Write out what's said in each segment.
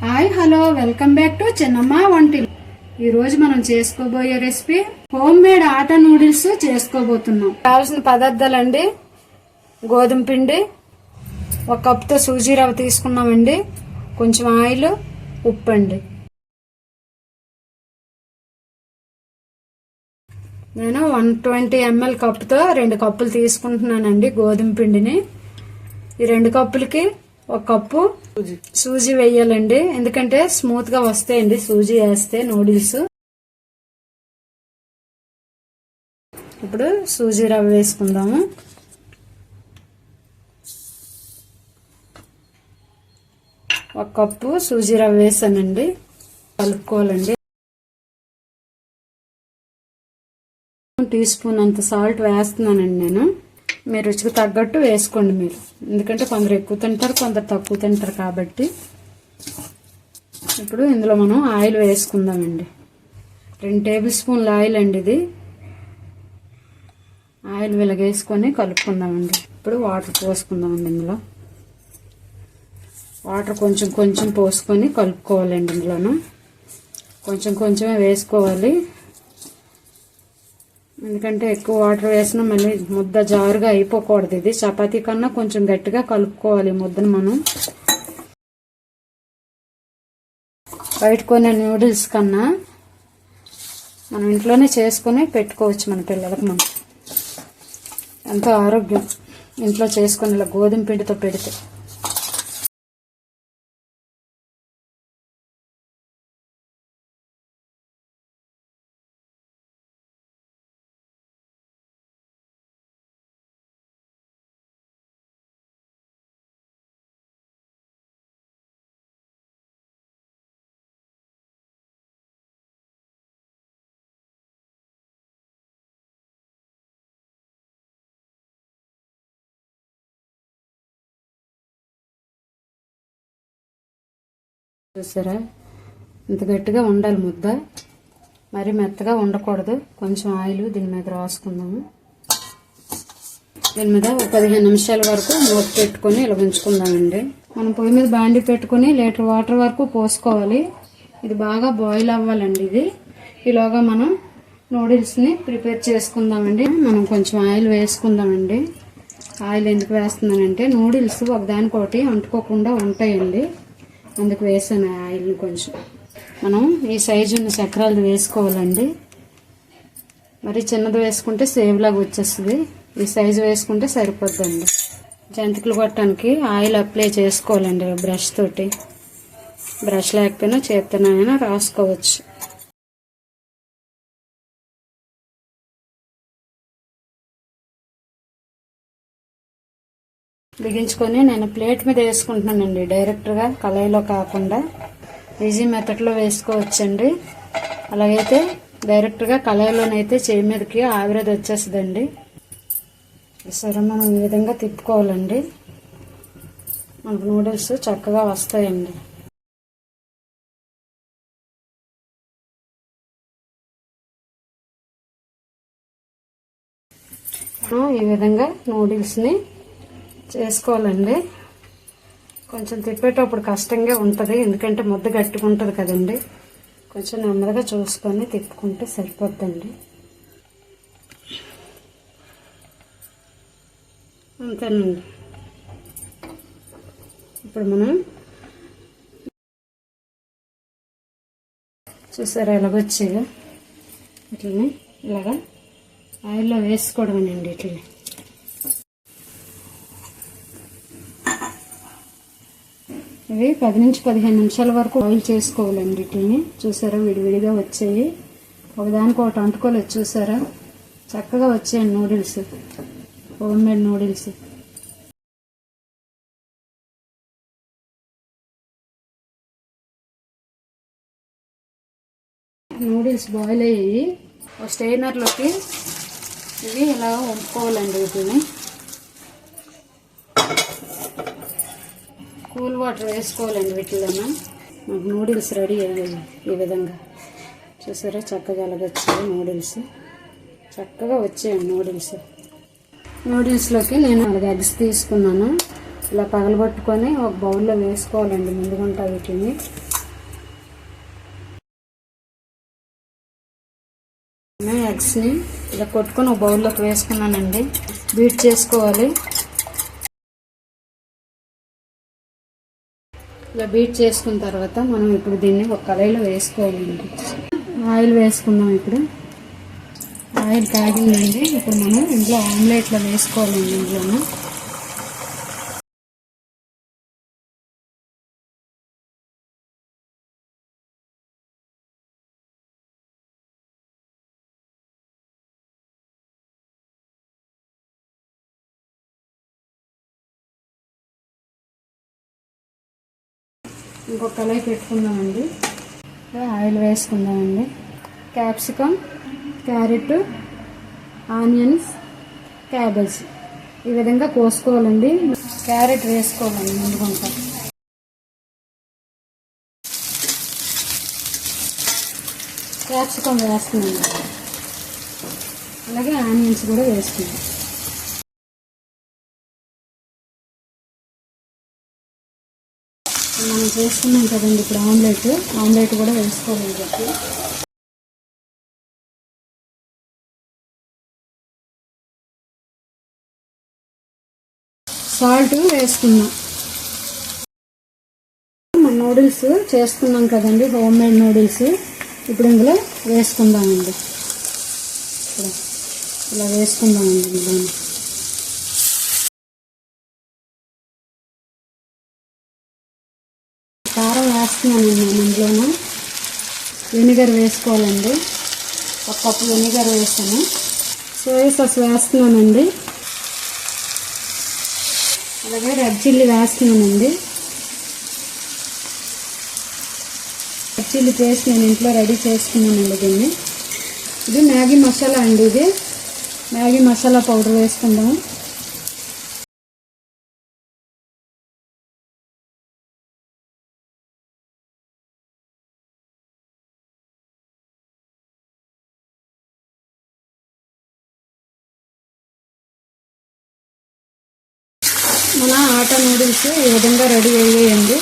Hi hello welcome back to Chinnamma until ఈ రోజు మనం చేసుకోబోయే recipe home made atta noodles చేసుకోబోతున్నాం. కావాల్సిన పదార్థాలండి గోధుమ పిండి ఒక కప్తో సూజీ రవ్వ తీసుకున్నామండి కొంచెం ఆయిల్ ఉప్పు అండి. నేను వన్ ట్వంటీ ఎంఎల్ కప్తో రెండు కప్పులు తీసుకుంటున్నానండి గోధుమ పిండిని. ఈ రెండు కప్పులకి ఒక కప్పు సూజీ. వేయాలండి. ఎందుకంటే స్మూత్గా వస్తాయండి. సూజీ వేస్తే నూడిల్స్ ఇప్పుడు సూజీ రవ్వ వేసుకుందాము. ఒక కప్పు సూజీ రవ్వ వేసానండి. కలుపుకోవాలండి. టీ స్పూన్ అంత సాల్ట్ వేస్తున్నానండి నేను. మీ రుచికి తగ్గట్టు వేసుకోండి మీరు. ఎందుకంటే కొందరు ఎక్కువ తింటారు కొందరు తక్కువ తింటారు కాబట్టి. ఇప్పుడు ఇందులో మనం ఆయిల్ వేసుకుందామండి. రెండు టేబుల్ స్పూన్ల ఆయిల్ అండి ఇది. ఆయిల్ వెలగేసుకొని కలుపుకుందామండి. ఇప్పుడు వాటర్ పోసుకుందామండి ఇందులో. వాటర్ కొంచెం కొంచెం పోసుకొని కలుపుకోవాలండి ఇందులోనూ. కొంచెం కొంచెమే వేసుకోవాలి. ఎందుకంటే ఎక్కువ వాటర్ వేసినా మళ్ళీ ముద్ద జారుగా అయిపోకూడదు ఇది. చపాతీ కన్నా కొంచెం గట్టిగా కలుపుకోవాలి ముద్దను మనం. బయట కొనే నూడిల్స్ కన్నా మనం ఇంట్లోనే చేసుకొని పెట్టుకోవచ్చు మన పిల్లలకు మనం. ఎంతో ఆరోగ్యం ఇంట్లో చేసుకుని ఇలా గోధుమ పిండితో పెడితే. చూసారా? ఇంత గట్టిగా ఉండాలి ముద్ద. మరి మెత్తగా ఉండకూడదు. కొంచెం ఆయిల్ దీని మీద రాసుకుందాము. దీని మీద ఒక పదిహేను నిమిషాల వరకు మూత పెట్టుకొని ఇలా ఉంచుకుందామండి. మనం పొయ్యి మీద బాండి పెట్టుకొని లీటర్ వాటర్ వరకు పోసుకోవాలి. ఇది బాగా బాయిల్ అవ్వాలండి ఇది. ఈలోగా మనం నూడిల్స్ని ప్రిపేర్ చేసుకుందామండి. మనం కొంచెం ఆయిల్ వేసుకుందామండి. ఆయిల్ ఎందుకు వేస్తున్నానంటే నూడిల్స్ ఒకదానికొకటి అంటుకోకుండా ఉంటాయండి. అందుకు వేసాను ఆయిల్ని కొంచెం. మనం ఈ సైజు ఉన్న చక్రాలు వేసుకోవాలండి. మరి చిన్నది వేసుకుంటే సేవ్లాగా వచ్చేస్తుంది. ఈ సైజు వేసుకుంటే సరిపోద్దండి. జంతికలు కొట్టడానికి ఆయిల్ అప్లై చేసుకోవాలండి బ్రష్ తోటి. బ్రష్ లేకపోయినా చేతనైనా రాసుకోవచ్చు. బిగించుకొని నేను ప్లేట్ మీద వేసుకుంటున్నానండి. డైరెక్ట్గా కళాయిలో కాకుండా ఈజీ మెథడ్లో వేసుకోవచ్చండి. అలాగైతే డైరెక్ట్గా కళాయిలోనైతే చేయి మీదకి ఆవిరేది వచ్చేస్తుందండి. సరే మనం ఈ విధంగా తిప్పుకోవాలండి. మనకు నూడిల్స్ చక్కగా వస్తాయండి. ఈ విధంగా నూడిల్స్ని చేసుకోవాలండి. కొంచెం తిప్పేటప్పుడు కష్టంగా ఉంటుంది. ఎందుకంటే ముద్ద గట్టిగా ఉంటుంది కదండి. కొంచెం నెమ్మదిగా చూసుకొని తిప్పుకుంటే సరిపోద్దండి. అంతేనండి. ఇప్పుడు మనం చూసారా ఎలాగొచ్చాయో ఇట్లని ఇలాగా ఆయిల్లో వేసుకోవడమేనండి ఇట్లని. ఇవి పది నుంచి పదిహేను నిమిషాల వరకు బాయిల్ చేసుకోవాలండి వీటిని. చూసారా విడివిడిగా వచ్చాయి. ఒకదానికి ఒకటి అంటుకోలేదు చూసారా? చక్కగా వచ్చాయండి noodles home made noodles noodles boil అయ్యి ఒక స్టెయినర్లోకి ఇవి ఇలా వంపుకోవాలండి వీటిని. కూల్ వాటర్ వేసుకోవాలండి వీటిలోనూ మాకు నూడిల్స్ రెడీ అయ్యాయి ఈ విధంగా. చూసారా? చక్కగా అలాగొచ్చాయి నూడిల్స్. చక్కగా వచ్చాయండి నూడిల్స్. నూడిల్స్లోకి నేను అలాగే ఎగ్స్ తీసుకున్నాను. ఇలా పగలబట్టుకొని ఒక బౌల్లో వేసుకోవాలండి ముందుగుంటా వీటిని. ఎగ్స్ని ఇలా కొట్టుకొని ఒక బౌల్లోకి వేసుకున్నానండి. బీట్ చేసుకోవాలి. ఇలా బీట్ చేసుకున్న తర్వాత మనం ఇప్పుడు దీన్ని ఒక కళాయిలో వేసుకోవాలండి. ఆయిల్ వేసుకుందాం ఇప్పుడు. ఆయిల్ కాగిందండి. ఇప్పుడు మనం ఇంట్లో ఆమ్లెట్లో వేసుకోవాలండి ఇంట్లోనే ఇంకొక కళాయి పెట్టుకుందామండి. ఆయిల్ వేసుకుందామండి. Capsicum carrot onions cabbage. ఈ విధంగా కోసుకోవాలండి. క్యారెట్ వేసుకోవాలండి ముందుకుంటా క్యాప్సికమ్ వేస్తున్నాం అలాగే ఆనియన్స్ కూడా వేస్తున్నాను. వేసుకున్నాం కదండి ఇప్పుడు ఆమ్లెట్. ఆమ్లెట్ కూడా వేసుకోవాలని చెప్పి సాల్ట్ వేసుకుందాం మన నూడిల్స్ చేసుకున్నాం కదండి హోమ్ మేడ్ నూడిల్స్. ఇప్పుడు ఇందులో వేసుకుందామండి. ఇలా వేసుకుందామండి ఇందులో వేస్తున్నాను నేను ఇందులోను వెనిగర్ వేసుకోవాలండి. ఒక కప్పు వెనిగర్ వేస్తాను సోయా సాస్ వేస్తున్నానండి. అలాగే రెడ్ చిల్లీ వేస్తున్నానండి. రెడ్ చిల్లీ పేస్ట్ నేను ఇంట్లో రెడీ చేసుకున్నానండి దీన్ని. ఇది మ్యాగీ మసాలా అండి ఇది. మ్యాగీ మసాలా పౌడర్ వేసుకుందాం. మన ఆటా నూడిల్స్ ఈ విధంగా రెడీ అయ్యాయండి.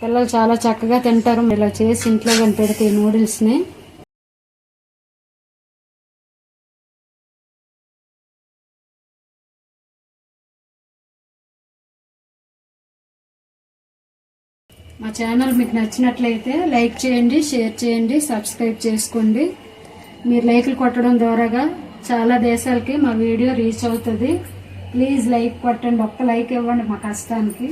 పిల్లలు చాలా చక్కగా తింటారు. ఇలా చేసి ఇంట్లో కనిపెడితే ఈ నూడిల్స్ని మా ఛానల్ మీకు నచ్చినట్లయితే లైక్ చేయండి షేర్ చేయండి సబ్స్క్రైబ్ చేసుకోండి. మీరు లైక్లు కొట్టడం ద్వారాగా చాలా దేశాలకి మా వీడియో రీచ్ అవుతుంది. ప్లీజ్ లైక్ కొట్టండి. ఒక్క లైక్ ఇవ్వండి మా కష్టానికి.